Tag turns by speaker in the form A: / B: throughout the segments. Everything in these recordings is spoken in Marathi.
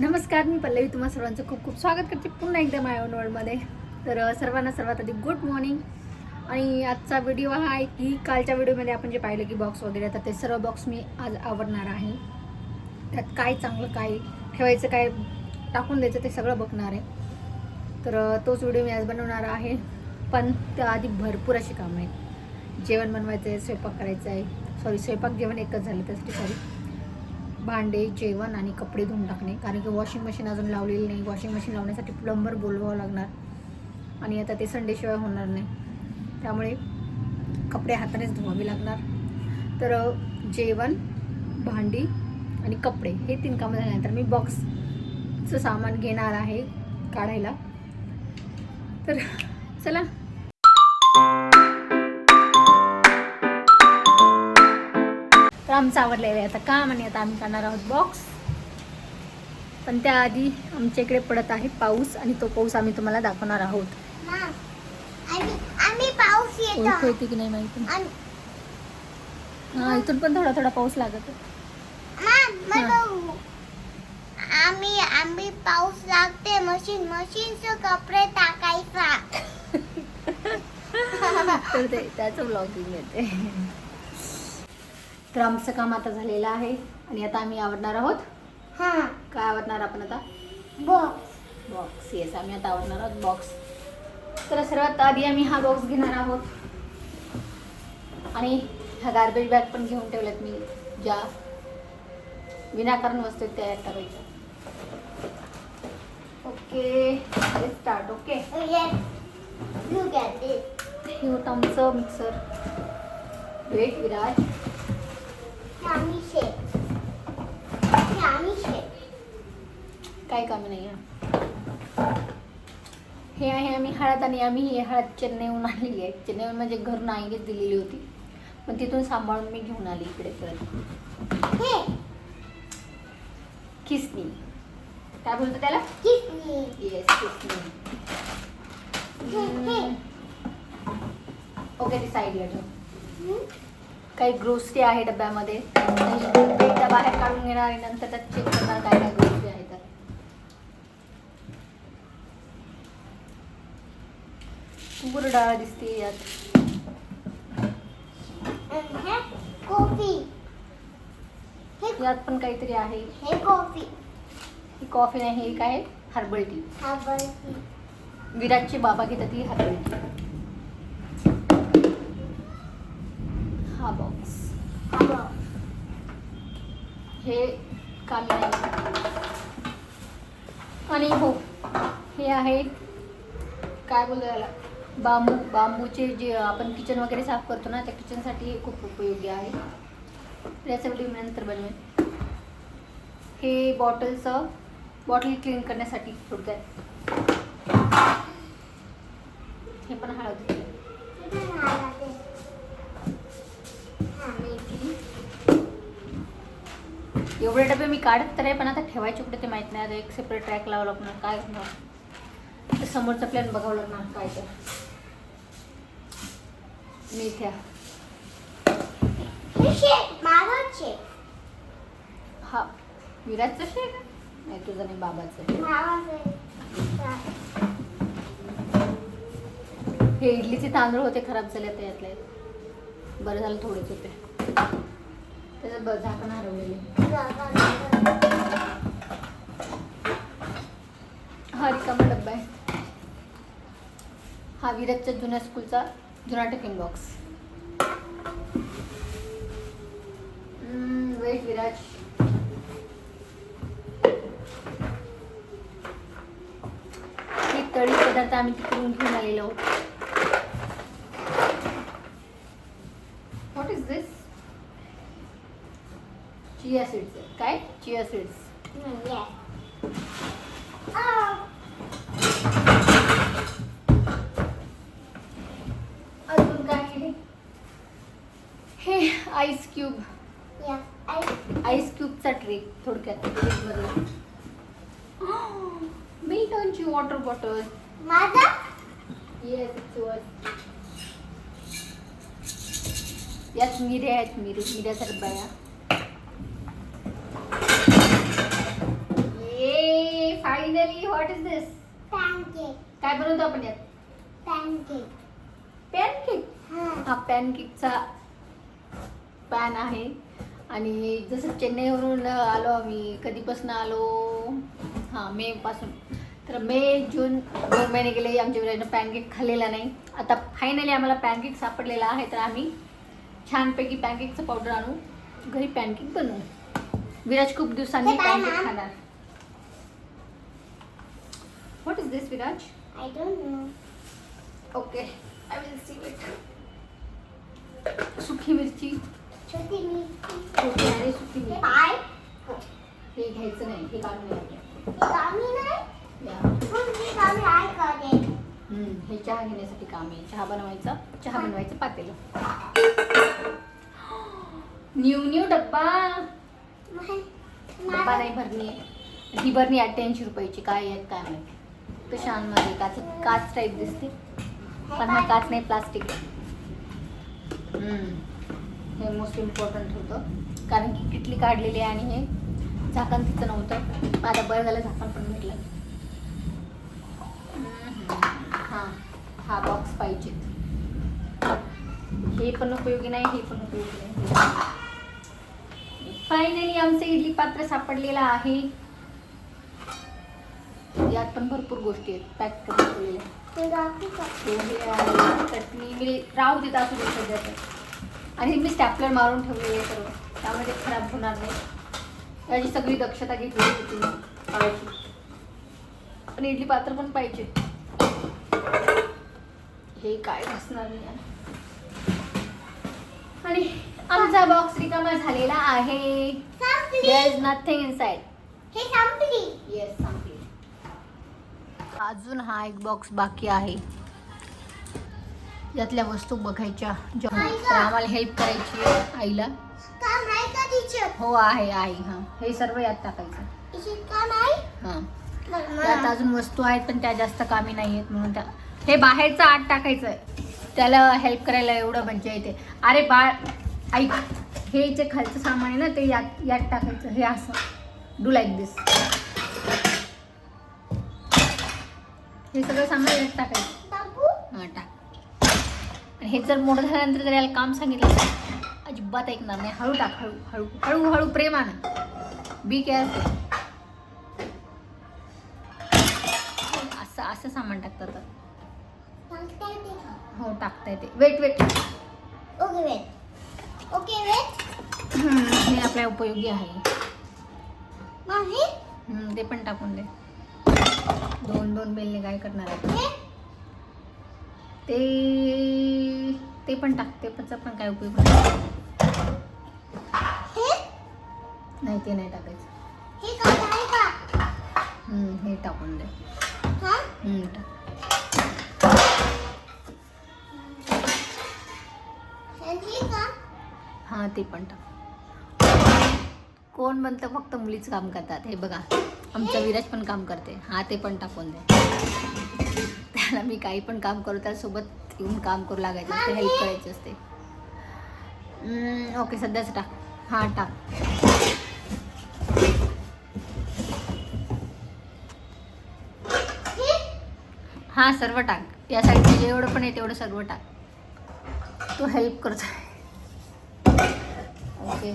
A: नमस्कार मी पल्लवी. तुम्हा सर्वांचं खूप खूप स्वागत करते पुन्हा एकदा माय ओन वर्ल्डमध्ये तर सर्वांना सर्वात आधी गुड मॉर्निंग आणि आजचा व्हिडिओ हा आहे की कालच्या व्हिडिओमध्ये आपण जे पाहिलं की बॉक्स वगैरे तर ते सर्व बॉक्स मी आज आवडणार आहे. त्यात काय चांगलं काय ठेवायचं काय टाकून द्यायचं ते सगळं बघणार आहे. तर तोच व्हिडिओ मी आज बनवणार आहे. पण त्याआधी भरपूर अशी कामं आहेत. जेवण बनवायचं आहे स्वयंपाक करायचं आहे सॉरी स्वयंपाक जेवण एकच झालं त्यासाठी सॉरी भांडे जेवण आणि कपडे धुवून टाकणे. कारण की वॉशिंग मशीन अजून लावलेली नाही. वॉशिंग मशीन लावण्यासाठी प्लंबर बोलवावं लागणार. आणि आता ते संडेशिवाय होणार नाही. त्यामुळे कपडे हातानेच धुवावे लागणार. तर जेवण भांडी आणि कपडे हे तीन कामं झाल्यानंतर मी बॉक्सचं सामान घेणार आहे काढायला. तर चला. तर आमचं आवडलेलं आहे आता काम आणि आता आम्ही काढणार आहोत बॉक्स पण त्याआधी आमच्या इकडे पडत आहे पाऊस आणि तो पाऊस आम्ही तुम्हाला दाखवणार आहोत. ओळख
B: येते
A: की नाही माहिती? हा इथून पण थोडा थोडा पाऊस लागत
B: आम्ही आम्ही पाऊस लागते मशीन मशीनचं कपडे टाकायचा.
A: तर ते त्याचं ब्लॉगिंग येते. तर आमचं काम आता झालेलं आहे आणि आता आम्ही आवडणार आहोत.
B: हा.
A: काय आवडणार आपण आता?
B: बॉक्स
A: बॉक्स येस आम्ही आता आवडणार आहोत बॉक्स तर सर्वात आधी आम्ही हा बॉक्स घेणार आहोत. आणि ह्या गार्बेज बॅग पण घेऊन ठेवल्यात मी ज्या विनाकारण वस्तू आहेत त्या यात टाकायच्या ओके स्टार्ट ओके हे होतं आमचं मिक्सर वेट विराज
B: आम्ही शेक हे आम्ही शेक
A: काय कामी नाही हे आहे आम्ही हळद आणि आम्ही ही हळद चेन्नईहून आणलेली आहे. चेन्नईहून म्हणजे घरून आईनेच दिलेली होती. पण तिथून सांभाळून मी घेऊन आली इकडे परत.
B: हे!
A: खिसणी काय बोलतो त्याला?
B: किसनी
A: येस
B: हे
A: ओके ती साईडला ठेव. काही ग्रोसरी आहे डब्यामध्ये. एकदा बाहेर काढून घेणार आणि नंतर त्यात चेक करणार काय काय ग्रोसरी आहे तर डाळ दिसते यात.
B: हे कॉफी.
A: यात पण काहीतरी आहे.
B: हे कॉफी.
A: ही कॉफी नाही ही काय हर्बल टी.
B: हा बर्फी
A: विराटची बाबा घेतात ही हर्बल टी. हा बॉक्स
B: हा बॉक्स
A: हे कामी नाही आणि हो हे आहे काय याला? बांबू बांबूचे जे आपण किचन वगैरे साफ करतो ना त्या किचनसाठी हे खूप उपयोगी आहे. तर मी नंतर बनवेन. हे बॉटलचं बॉटल क्लीन करण्यासाठी थोडक्यात. हे पण हळद. एवढे डबे मी काढत तर आहे पण आता ठेवायचे कुठे ते माहीत नाही. आता एक सेपरेट ट्रॅक लावला लागणार. काय समोरचा प्लॅन बघावं लागणार काय तर मेथ्या
B: हे माझं शेक.
A: हा नाही तुझं नाही बाबाचं हे इडलीचे तांदूळ होते खराब झाले आता यातले. बरं झालं थोडेच होते. त्याच्यात बरं झाकण हरवलेले हा रिकामा डब्बा आहे. हा विराजच्या जुन्या स्कूलचा जुना टिफिन बॉक्स. वेट विराज. ही तळी पदार्थ आम्ही तिकडून घेऊन आलेलो. What is this chia seeds काय? चिया सीड्स अजून काय आहे हे आईस क्यूब आईस क्यूबचा ट्रे थोडक्यात. मिल्टनची वॉटर बॉटल
B: माझा?
A: येस यात मिरे आहेत मिरे मिऱ्याच्या डब्या या ये finally what is this
B: pancake
A: काय बनवतो आपण यात?
B: पॅनकेक
A: पॅनकेक
B: हा.
A: हा पॅनकेकचा पॅन आहे. आणि जसं चेन्नईवरून आलो आम्ही कधीपासून आलो? हां मे पासून. तर मे जून दोन महिने गेले आमच्या विराजनं पॅनकेक खाल्लेला नाही. आता फायनली आम्हाला पॅनकेक सापडलेला आहे तर आम्ही छानपैकी पॅनकेकचं पावडर आणू. घरी पॅनकेक बनवू. विराज खूप दिवसांनी पॅनकेक? खाणार. What is this Viraj?
B: I don't know
A: okay I will see it सुकी मिरची.
B: छोटी मी
A: छोटी आणि
B: हे
A: मिरची.
B: काय?
A: हे. घ्यायचं नाही हे काढून
B: हे
A: हे चहा घेण्यासाठी काम आहे. चहा बनवायचा चहा बनवायचं पातेलं. न्यू न्यू डब्बा. डब्बा नाही भरणी आहे. ही भरणी अठ्ठ्याऐंशी रुपयाची काय आहेत काय माहिती. कशांमध्ये काच काच टाईप दिसते. पण हा काच नाही प्लास्टिक आहे. हे मोस्ट इम्पॉर्टंट होतं. कारण की किटली काढलेली आहे आणि हे झाकण तिचं नव्हतं. आता बरं झालं झाकण पण भेटलं हां हा बॉक्स पाहिजे. हे पण उपयोगी नाही हे पण उपयोगी नाही. फायनली आमचं इडली पात्र सापडलेलं आहे. यात पण भरपूर गोष्टी आहेत. पॅक करून ठेवलेल्या. चटणी मी राहू देत असू दे सध्या तर आणि मी स्टॅपलर मारून ठेवलेले आहे सर्व. त्यामुळे ते खराब होणार नाही. याची सगळी दक्षता घेतलेली होती मी पण इडली पात्र पण पाहिजे. हे काय घासणार नाही. आणि आमचा बॉक्स रिकामा झालेला आहे. देर इज नथिंग इनसाइड
B: हे संपली.
A: येस संपली. अजून हा एक बॉक्स बाकी आहे. यातल्या वस्तू बघायच्या. तर आम्हाला हेल्प करायची आहे आईला. हो आहे आई हां. हे सर्व यात टाकायचं. हां. त्यात अजून वस्तू आहेत पण त्या जास्त कामी नाही आहेत म्हणून त्या हे बाहेरचं आत टाकायचं आहे त्याला हेल्प करायला एवढं मज्जा येते. अरे बाळ ऐक हे जे खालचं सामान आहे ना ते यात यात टाकायचं. हे असं. डू लाईक दिस हे सगळं सामान यात टाकायचं हां टाक. आणि हे जर मोठं झाल्यानंतर जर याला काम सांगितलं तर अजिबात ऐकणार नाही. हळू टाक हळू हळू हळू हळू प्रेमानं बी केअरफुल असं असं सामान टाकतात? हो टाकता येते wait wait
B: okay wait okay wait
A: हे आपल्या उपयोगी आहे. ते पण टाकून दे. दोन दोन बेलने काय करणार आहे ते ते पण टाक ते पण पण काय उपयोग नाही. नाही ते नाही टाकायचं.
B: हे
A: हे टाकून दे.
B: हा?
A: टाक.
B: हां
A: ते पण टाक. कोण म्हणतं फक्त मुलीच काम करतात. हे बघा. आमचा विराज पण काम करते. हा ते पण टाकून दे. त्याला मी काही पण काम करू त्यासोबत येऊन काम करू लागायचं असते हेल्प करायची असते. ओके सध्याच टाक. हां टाक.
B: हां
A: सर्व टाक. या साईडचे जेवढं पण आहे तेवढं सर्व टाक. तो हेल्प करतो ओके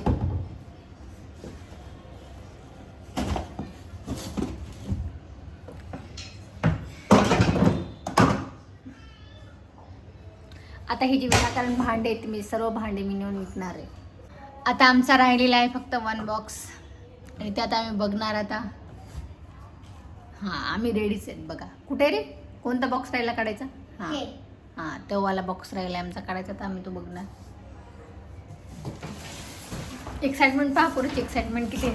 A: आता ही जी विनाकारण भांडे आहेत मी सर्व भांडे मी नेऊन विकणार आहे. आता आमचा राहिलेला आहे फक्त वन बॉक्स आणि त्यात आम्ही बघणार आता. हां आम्ही रेडीच आहेत बघा. कुठे रे? कोणता बॉक्स राहिला काढायचा? हां.
B: हे.
A: हां तो वाला बॉक्स राहिला आमचा काढायचा तर आम्ही तो बघणार. एक्साइटमेंट पहा पुढची एक्साइटमेंट किती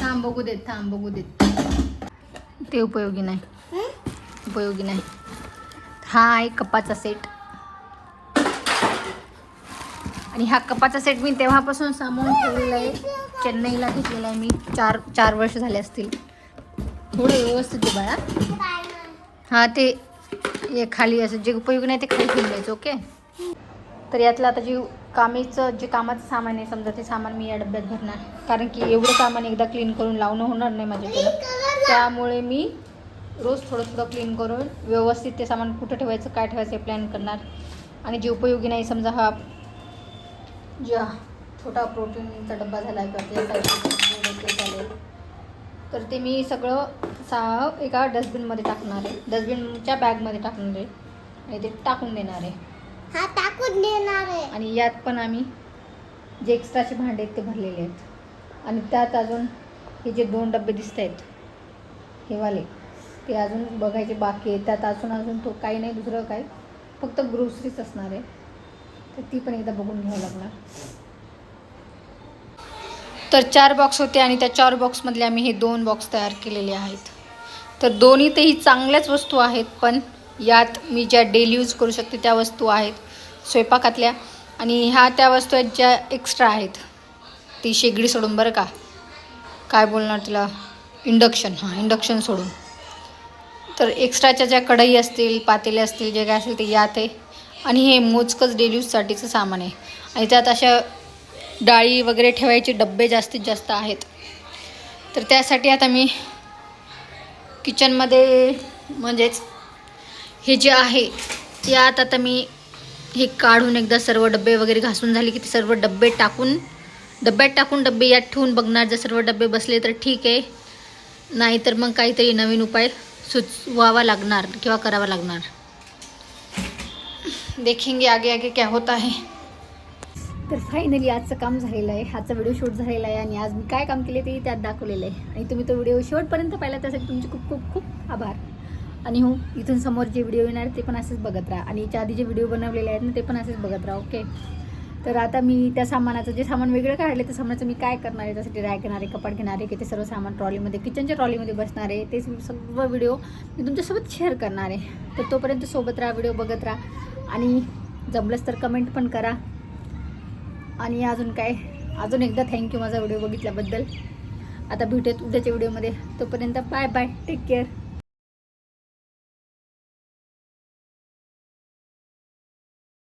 A: थांब बघू देत थांब बघू देत. ते उपयोगी नाही? उपयोगी नाही. हा आहे कपाचा सेट. आणि हा कपाचा सेट मी तेव्हापासून सामावून ठेवलेला आहे. चेन्नईला घेतलेला आहे मी. चार चार वर्ष झाले असतील. थोडे व्यवस्थित बाळा.
B: हा
A: ते ये खाली असं जे उपयोग नाही ते खाली ठेवून द्यायचं ओके? तर यातलं आता जी कामीचं जे कामाचं सामान आहे समजा ते सामान मी या डब्यात भरणार. कारण की एवढं सामान एकदा क्लीन करून लावणं होणार नाही माझ्याकडं. त्यामुळे मी रोज थोडं थोडं क्लीन करून व्यवस्थित ते सामान कुठं ठेवायचं काय ठेवायचं हे प्लॅन करणार. आणि जे उपयोगी नाही समजा हा जे छोटा प्रोटीनचा डब्बा झाला आहे झाले. तर ते मी सगळं सा एका डस्टबिनमध्ये टाकणार आहे. डस्टबिनच्या बॅगमध्ये टाकणार आहे. आणि ते टाकून देणार आहे.
B: हा टाकून देणार आहे.
A: आणि यात पण आम्ही जे एक्स्ट्राचे भांडे आहेत ते भरलेले आहेत. आणि त्यात अजून हे जे दोन डबे दिसत आहेत हे वाले. ते अजून बघायचे बाकी आहे त्यात अजून अजून तो काही नाही दुसरं काही. फक्त ग्रोसरीच असणार आहे. तर ती पण एकदा बघून घ्यावं लागणार. तर चार बॉक्स होते आणि त्या चार बॉक्समधले आम्ही हे दोन बॉक्स तयार केलेले आहेत. तर दोन्हीतही चांगल्याच वस्तू आहेत पण यात मी ज्या डेली यूज करू शकते त्या वस्तू आहेत. स्वयंपाकातल्या. आणि ह्या त्या वस्तू आहेत ज्या एक्स्ट्रा आहेत. ती शेगडी सोडून बरं का? काय बोलणार तिला? इंडक्शन हां इंडक्शन सोडून. तर एक्स्ट्राच्या ज्या कढई असतील पातेले असतील जे काय असेल ते यात आहे आणि हे मोजकंच डेली यूजसाठीचं सामान आहे. आणि त्यात अशा डाळी वगैरे ठेवायचे डब्बे जास्तीत जास्त आहेत. तर त्यासाठी आता मी किचनमध्ये म्हणजेच हे जे आहे यात आता मी हे काढून एकदा सर्व डब्बे वगैरे घासून झाले की ते सर्व डब्बे टाकून डब्यात टाकून डब्बे यात ठेवून बघणार जर सर्व डब्बे बसले तर ठीक आहे. नाहीतर मग काहीतरी नवीन उपाय सुचवावा लागणार किंवा करावा लागणार. देखेंगे आगे आगे क्या होता है. तर फायनली आजचं काम झालेलं आहे. आजचा व्हिडिओ शूट झालेला आहे आणि आज मी काय काम केले ते त्यात दाखवलेलं आहे. आणि तुम्ही तो व्हिडिओ शेवटपर्यंत पाहिला त्यासाठी तुमचे खूप खूप खूप आभार. आणि हो इथून समोर जे व्हिडिओ येणार ते पण असेच बघत राहा. आणि याच्या आधी जे व्हिडिओ बनवलेले आहेत ना ते पण असेच बघत राहा ओके तर आता मी त्या सामानाचं जे सामान वेगळं काढले त्या सामानाचं मी काय करणार आहे? त्यासाठी रॅक घेणार आहे कपाट घेणार आहे की ते सर्व सामान ट्रॉलीमध्ये किचनच्या ट्रॉलीमध्ये बसणार आहे. ते सर्व व्हिडिओ मी तुमच्यासोबत शेअर करणार आहे. तर तोपर्यंत सोबत राहा व्हिडिओ बघत राहा. आणि जमलंच तर कमेंट पण करा. आणि अजून काय? अजून एकदा थँक्यू माझा व्हिडिओ बघितल्याबद्दल. आता भेटूयात उद्याच्या व्हिडिओमध्ये तोपर्यंत बाय बाय टेक केअर